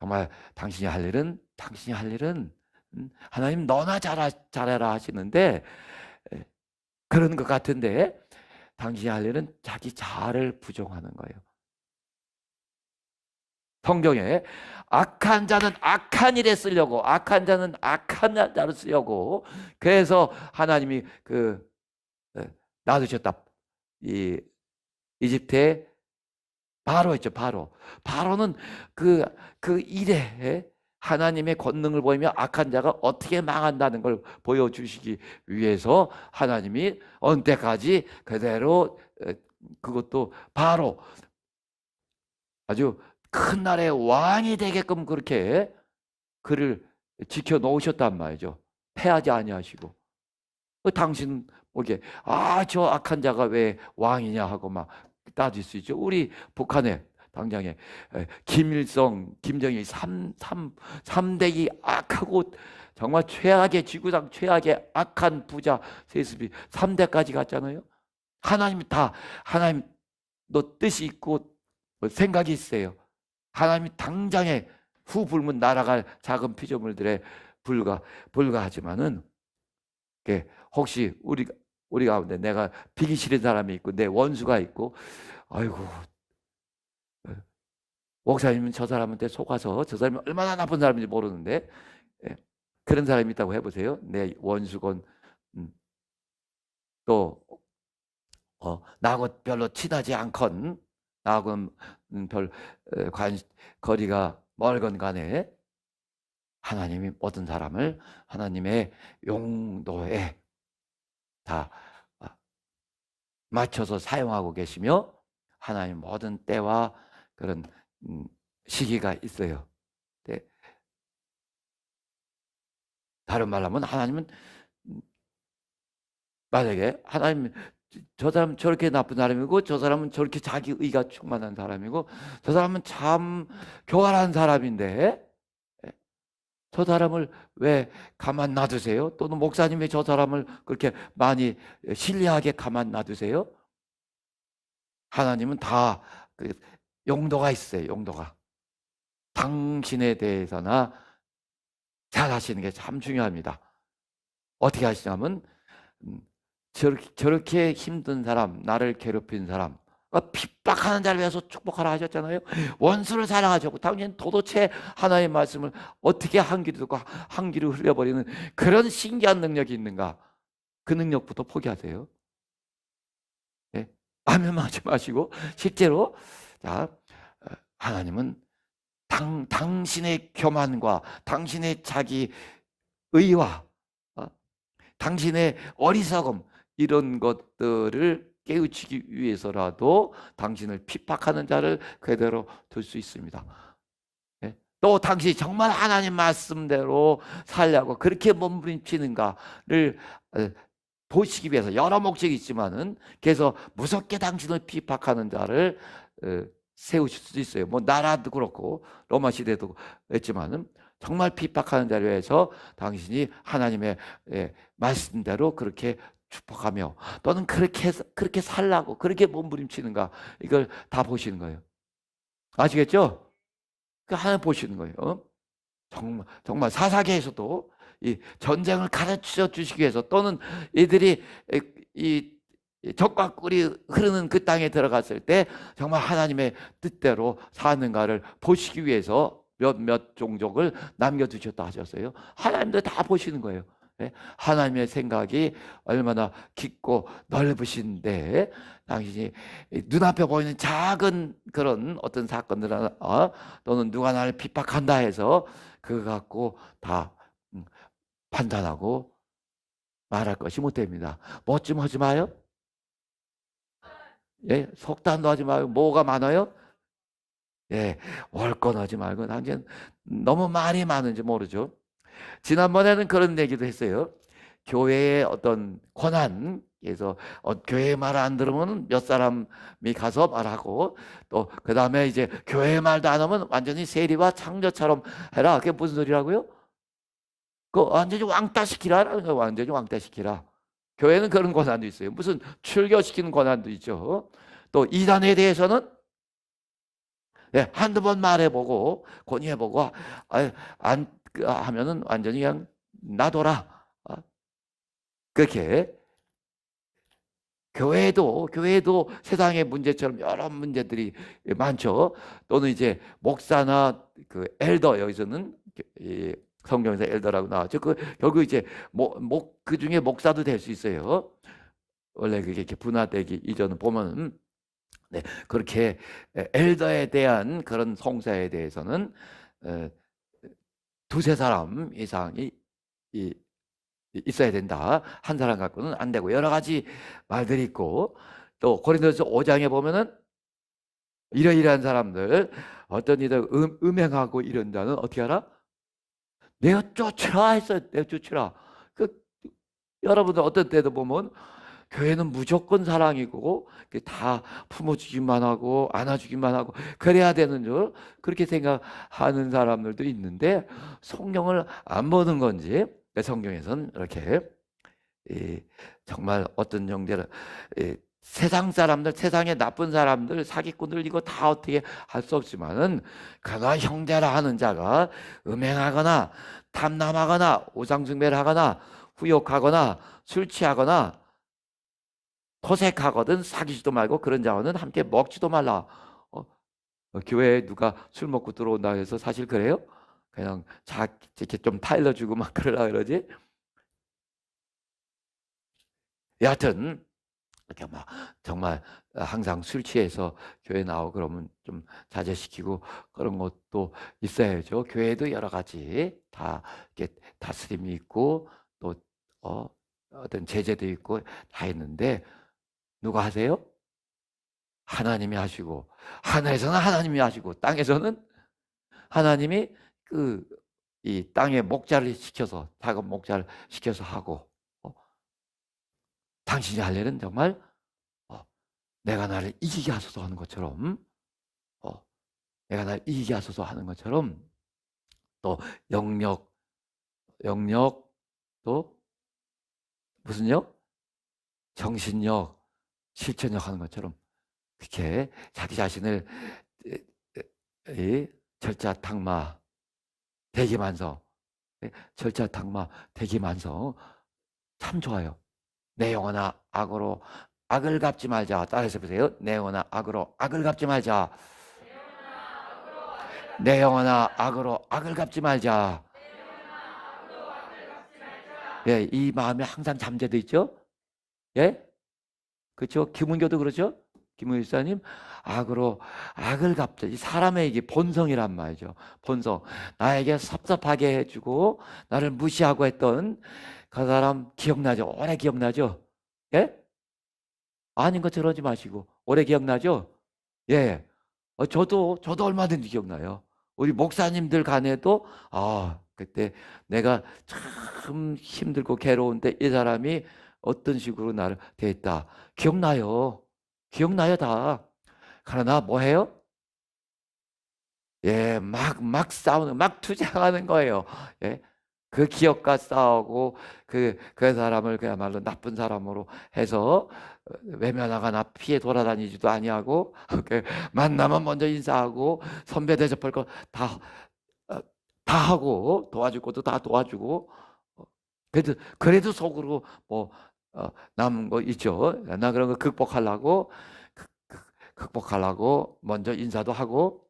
정말 당신이 할 일은 당신이 할 일은 음, 하나님 너나 잘하, 잘해라 하시는데 에, 그런 것 같은데 당신이 할 일은 자기 자아를 부정하는 거예요. 성경에 악한 자는 악한 일에 쓰려고 악한 자는 악한 자를 쓰려고 그래서 하나님이 그 에, 놔두셨다. 이 이집트에 바로 있죠. 바로. 바로는 그, 그 일에 하나님의 권능을 보이며 악한 자가 어떻게 망한다는 걸 보여주시기 위해서 하나님이 언때까지 그대로 에, 그것도 바로 아주 큰 나라의 왕이 되게끔 그렇게 그를 지켜 놓으셨단 말이죠. 패하지 아니하시고. 그 당신 보기에 아저 악한 자가 왜 왕이냐 하고 막 따질 수 있죠. 우리 북한에 당장에 에, 김일성, 김정일 삼, 삼, 삼대기 악하고 정말 최악의 지구상 최악의 악한 부자 세습이 삼대까지 갔잖아요. 하나님이 다 하나님 너 뜻이 있고 뭐 생각이 있어요. 하나님이 당장에 후 불면 날아갈 작은 피조물들에 불과 불과하지만은 이게 혹시 우리 우리 가운데 내가 비기 싫은 사람이 있고 내 원수가 있고 아이고. 어, 목사님은 저 사람한테 속아서 저 사람이 얼마나 나쁜 사람인지 모르는데 예, 그런 사람이 있다고 해보세요. 내 원수건 음, 또 어, 나하고 별로 친하지 않건 나하고는 음, 별 에, 관, 거리가 멀건 간에 하나님이 모든 사람을 하나님의 용도에 다 아, 맞춰서 사용하고 계시며 하나님 모든 때와 그런 음, 시기가 있어요. 네. 다른 말로 하면 하나님은 음, 만약에 하나님 저 사람 저렇게 나쁜 사람이고 저 사람은 저렇게 자기 의가 충만한 사람이고 저 사람은 참 교활한 사람인데 예, 저 사람을 왜 가만 놔두세요? 또는 목사님 왜저 사람을 그렇게 많이 신뢰하게 가만 놔두세요? 하나님은 다그 용도가 있어요. 용도가 당신에 대해서나 잘 하시는 게 참 중요합니다. 어떻게 하시냐면 음, 저렇게, 저렇게 힘든 사람, 나를 괴롭힌 사람, 어, 핍박하는 자를 위해서 축복하라 하셨잖아요. 원수를 사랑하셨고 당신 도대체 하나의 말씀을 어떻게 한 귀로 듣고 한 귀로 흘려버리는 그런 신기한 능력이 있는가? 그 능력부터 포기하세요. 네? 아멘만 하지 마시고 실제로 자 어, 하나님은 당, 당신의 교만과 당신의 자기 의와 어, 당신의 어리석음 이런 것들을 깨우치기 위해서라도 당신을 핍박하는 자를 그대로 둘 수 있습니다. 예? 또 당신이 정말 하나님 말씀대로 살려고 그렇게 몸부림치는가를 어, 보시기 위해서 여러 목적이 있지만은 그래서 무섭게 당신을 핍박하는 자를 어, 세우실 수도 있어요. 뭐 나라도 그렇고 로마 시대도 했지만은 정말 핍박하는 위해서 당신이 하나님의 예, 말씀대로 그렇게 축복하며 또는 그렇게 그렇게 살라고 그렇게 몸부림치는가 이걸 다 보시는 거예요. 아시겠죠? 그 하나 보시는 거예요. 어? 정말 정말 사사계에서도 이 전쟁을 가르쳐 주시기 위해서 또는 이들이 이, 이 적과 꿀이 흐르는 그 땅에 들어갔을 때 정말 하나님의 뜻대로 사는가를 보시기 위해서 몇몇 종족을 남겨두셨다 하셨어요. 하나님도 다 보시는 거예요. 예? 하나님의 생각이 얼마나 깊고 넓으신데 당신이 눈앞에 보이는 작은 그런 어떤 사건들 어? 또는 누가 나를 핍박한다 해서 그거 갖고 다 음, 판단하고 말할 것이 못 됩니다. 뭐 좀 하지 마요. 예, 속단도 하지 말고 뭐가 많아요? 예, 월권 하지 말고 당신 너무 말이 많은지 모르죠. 지난번에는 그런 얘기도 했어요. 교회의 어떤 권한, 그래서 어, 교회 말 안 들으면 몇 사람이 가서 말하고 또 그 다음에 이제 교회 말도 안 하면 완전히 세리와 창조처럼 해라. 그게 무슨 소리라고요? 그 완전히 왕따 시키라라는 거 완전히 왕따 시키라. 교회는 그런 권한도 있어요. 무슨 출교시키는 권한도 있죠. 또 이단에 대해서는 예, 한두 번 말해보고 권유해보고 아, 안 그, 하면은 완전히 그냥 놔둬라. 어? 그렇게 교회도 교회도 세상의 문제처럼 여러 문제들이 많죠. 또는 이제 목사나 그 엘더 여기서는 이 성경에서 엘더라고 나왔죠. 그 결국 이제 목그 중에 목사도 될 수 있어요. 원래 그게 이렇게 분화되기 이전은 보면은 네, 그렇게 엘더에 대한 그런 성사에 대해서는 에, 두세 사람 이상이 이, 있어야 된다. 한 사람 갖고는 안 되고 여러 가지 말들이 있고 또 고린도서 5장에 보면은 이러이러한 사람들 어떤 이들 음, 음행하고 이런 자는 어떻게 하라? 내가 쫓으라 했어요. 내가 쫓으라. 그 여러분들 어떤 때도 보면 교회는 무조건 사랑이고 다 품어주기만 하고 안아주기만 하고 그래야 되는 줄 그렇게 생각하는 사람들도 있는데 성경을 안 보는 건지 성경에서는 이렇게 정말 어떤 형제는 세상 사람들, 세상의 나쁜 사람들, 사기꾼들 이거 다 어떻게 할 수 없지만은 그가 형제라 하는 자가 음행하거나 탐남하거나 오상숭배를 하거나 후욕하거나 술 취하거나 토색하거든 사귀지도 말고 그런 자와는 함께 먹지도 말라. 어, 어, 교회에 누가 술 먹고 들어온다 해서 사실 그래요? 그냥 자 이렇게 좀 타일러 주고 막 그러라 그러지. 여하튼 이렇게 막 정말 항상 술 취해서 교회 나오고 그러면 좀 자제시키고 그런 것도 있어야죠. 교회도 여러 가지 다 이렇게 다스림이 있고 또 어, 어떤 제재도 있고 다 있는데 누가 하세요? 하나님이 하시고 하늘에서는 하나님이 하시고 땅에서는 하나님이 그 이 땅에 목자를 시켜서 작은 목자를 시켜서 하고 어? 당신이 할 일은 정말 어, 내가 나를 이기게 하소서 하는 것처럼 어, 내가 나를 이기게 하소서 하는 것처럼 또 영역 영역 또 무슨요? 정신력 실천력 하는 것처럼 그렇게 자기 자신을 절자 탕마 대기만서 절자 탕마 대기만서 참 좋아요. 내 영혼아 악으로 악을 갚지 말자. 따라서 보세요. 내 영혼아 악으로 악을 갚지 말자. 내 영혼아 악으로 악을 갚지 말자. 예, 이 마음이 항상 잠재돼 있죠. 예? 그렇죠? 김은교도 그러죠? 김은교 사님 악으로 악을 갚자. 이 사람의 이게 본성이란 말이죠. 본성. 나에게 섭섭하게 해주고 나를 무시하고 했던 그 사람 기억나죠? 오래 기억나죠? 예? 아닌 것처럼 하지 마시고 오래 기억나죠? 예. 어, 저도 저도 얼마든지 기억나요. 우리 목사님들 간에도 아 그때 내가 참 힘들고 괴로운데 이 사람이 어떤 식으로 나를 대했다. 기억나요. 기억나요, 다. 그러나 뭐 해요? 예, 막, 막 싸우는, 막 투쟁하는 거예요. 예. 그 기억과 싸우고, 그, 그 사람을 그야말로 나쁜 사람으로 해서 어, 외면하거나 피해 돌아다니지도 아니하고, 그 만나면 먼저 인사하고, 선배 대접할 거 다, 어, 다 하고, 도와줄 것도 다 도와주고, 어, 그래도, 그래도 속으로 뭐, 어, 남은 거 있죠. 나 그런 거 극복하려고 극복하려고 먼저 인사도 하고